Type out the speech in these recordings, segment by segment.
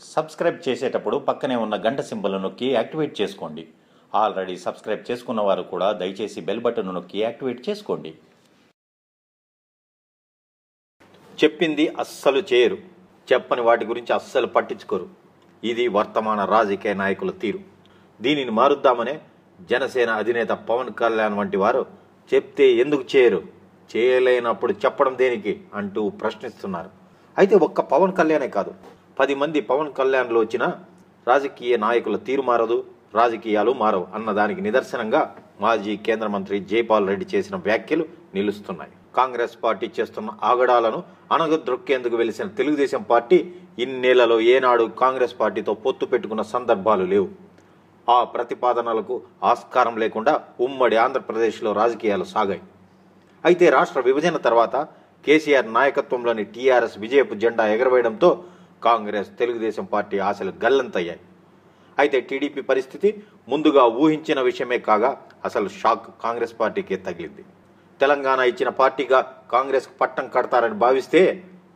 Subscribe చేసేటప్పుడు పక్కనే ఉన్న గంట సింబల్ నొక్కి యాక్టివేట్ చేసుకోండి. ఆల్రెడీ సబ్స్క్రైబ్ చేసుకున్న వారు కూడా దయచేసి బెల్ బటన్ నొక్కి యాక్టివేట్ చేసుకోండి. చెప్పింది అస్సలు చేయరు. చెప్పని వాటి గురించి అస్సలు పట్టించుకోరు. ఇది వర్తమాన రాజకీయ నాయకుల తీరు. దీనిని మారుద్దామనే జనసేన అధినేత పవన్ కళ్యాణ్ వంటి వారు చెప్తే ఎందుకు చేయరు? చేయలేనప్పుడు చెప్పడం దేనికి? అంటూ ప్రశ్నిస్తున్నారు. అయితే ఒక్క పవన్ కళ్యాణే కాదు. పది మంది పవన్ కళ్యాణ్లో వచ్చిన రాజకీయ నాయకుల తీరు మారదు రాజకీయాలు మారవు అన్న దానికి నిదర్శనంగా మాజీ కేంద్ర మంత్రి జైపాల్ రెడ్డి చేసిన వ్యాఖ్యలు నిలుస్తున్నాయి. కాంగ్రెస్ పార్టీ చేస్తున్న ఆగడాలను అణగద్రొక్కేందుకు వెలిసిన తెలుగుదేశం పార్టీ ఇన్నేళ్ళలో ఏనాడు కాంగ్రెస్ పార్టీతో పొత్తు పెట్టుకున్న సందర్భాలు లేవు. ఆ ప్రతిపాదనలకు ఆస్కారం లేకుండా ఉమ్మడి ఆంధ్రప్రదేశ్లో రాజకీయాలు సాగాయి. అయితే రాష్ట్ర విభజన తర్వాత కేసీఆర్ నాయకత్వంలోని టీఆర్ఎస్ విజయపు జెండా ఎగరవేయడంతో కాంగ్రెస్ తెలుగుదేశం పార్టీ ఆశలు గల్లంతయ్యాయి. అయితే టీడీపీ పరిస్థితి ముందుగా ఊహించిన విషయమే కాగా అసలు షాక్ కాంగ్రెస్ పార్టీకే తగిలింది. తెలంగాణ ఇచ్చిన పార్టీగా కాంగ్రెస్ పట్టం కడతారని భావిస్తే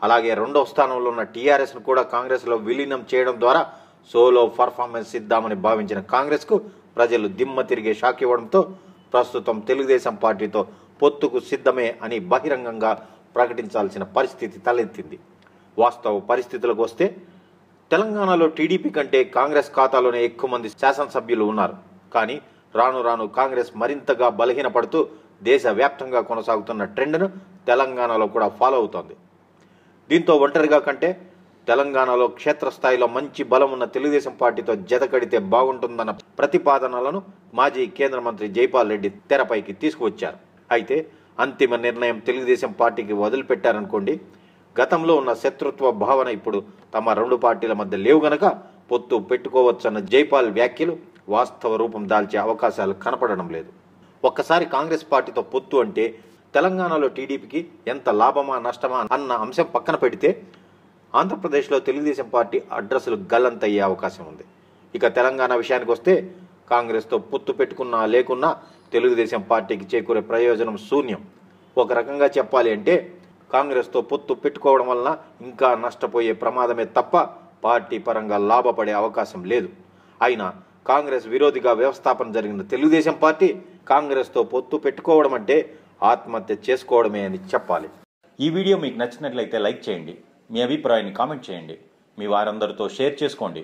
అలాగే రెండవ స్థానంలో ఉన్న టీఆర్ఎస్ను కూడా కాంగ్రెస్లో విలీనం చేయడం ద్వారా సోలో పర్ఫార్మెన్స్ ఇద్దామని భావించిన కాంగ్రెస్కు ప్రజలు దిమ్మ తిరిగే షాక్ ఇవ్వడంతో ప్రస్తుతం తెలుగుదేశం పార్టీతో పొత్తుకు సిద్ధమే అని బహిరంగంగా ప్రకటించాల్సిన పరిస్థితి తలెత్తింది. వాస్తవ పరిస్థితులకు వస్తే తెలంగాణలో టీడీపీ కంటే కాంగ్రెస్ ఖాతాలోనే ఎక్కువ మంది శాసనసభ్యులు ఉన్నారు. కానీ రాను రాను కాంగ్రెస్ మరింతగా బలహీనపడుతూ దేశవ్యాప్తంగా కొనసాగుతున్న ట్రెండ్ను తెలంగాణలో కూడా ఫాలో అవుతోంది. దీంతో ఒంటరిగా కంటే తెలంగాణలో క్షేత్రస్థాయిలో మంచి బలం ఉన్న తెలుగుదేశం పార్టీతో జతకడితే బాగుంటుందన్న ప్రతిపాదనలను మాజీ కేంద్ర మంత్రి జైపాల్ రెడ్డి తెరపైకి తీసుకువచ్చారు. అయితే అంతిమ నిర్ణయం తెలుగుదేశం పార్టీకి వదిలిపెట్టారనుకోండి గతంలో ఉన్న శత్రుత్వ భావన ఇప్పుడు తమ రెండు పార్టీల మధ్య లేవు గనక పొత్తు పెట్టుకోవచ్చన్న జైపాల్ వ్యాఖ్యలు వాస్తవ రూపం దాల్చే అవకాశాలు కనపడడం లేదు. ఒక్కసారి కాంగ్రెస్ పార్టీతో పొత్తు అంటే తెలంగాణలో టీడీపీకి ఎంత లాభమా నష్టమా అన్న అంశం పక్కన పెడితే ఆంధ్రప్రదేశ్లో తెలుగుదేశం పార్టీ అడ్రస్లు గల్లంతయ్యే అవకాశం ఉంది. ఇక తెలంగాణ విషయానికి వస్తే కాంగ్రెస్తో పొత్తు పెట్టుకున్నా లేకున్నా తెలుగుదేశం పార్టీకి చేకూరే ప్రయోజనం శూన్యం. ఒక రకంగా చెప్పాలి అంటే కాంగ్రెస్తో పొత్తు పెట్టుకోవడం వలన ఇంకా నష్టపోయే ప్రమాదమే తప్ప పార్టీ పరంగా లాభపడే అవకాశం లేదు. అయినా కాంగ్రెస్ విరోధిగా వ్యవస్థాపన జరిగిన తెలుగుదేశం పార్టీ కాంగ్రెస్తో పొత్తు పెట్టుకోవడం అంటే ఆత్మహత్య చేసుకోవడమే అని చెప్పాలి. ఈ వీడియో మీకు నచ్చినట్లయితే లైక్ చేయండి మీ అభిప్రాయాన్ని కామెంట్ చేయండి మీ వారందరితో షేర్ చేసుకోండి.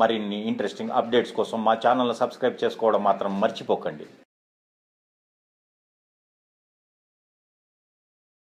మరిన్ని ఇంట్రెస్టింగ్ అప్డేట్స్ కోసం మా ఛానల్ని సబ్స్క్రైబ్ చేసుకోవడం మాత్రం మర్చిపోకండి.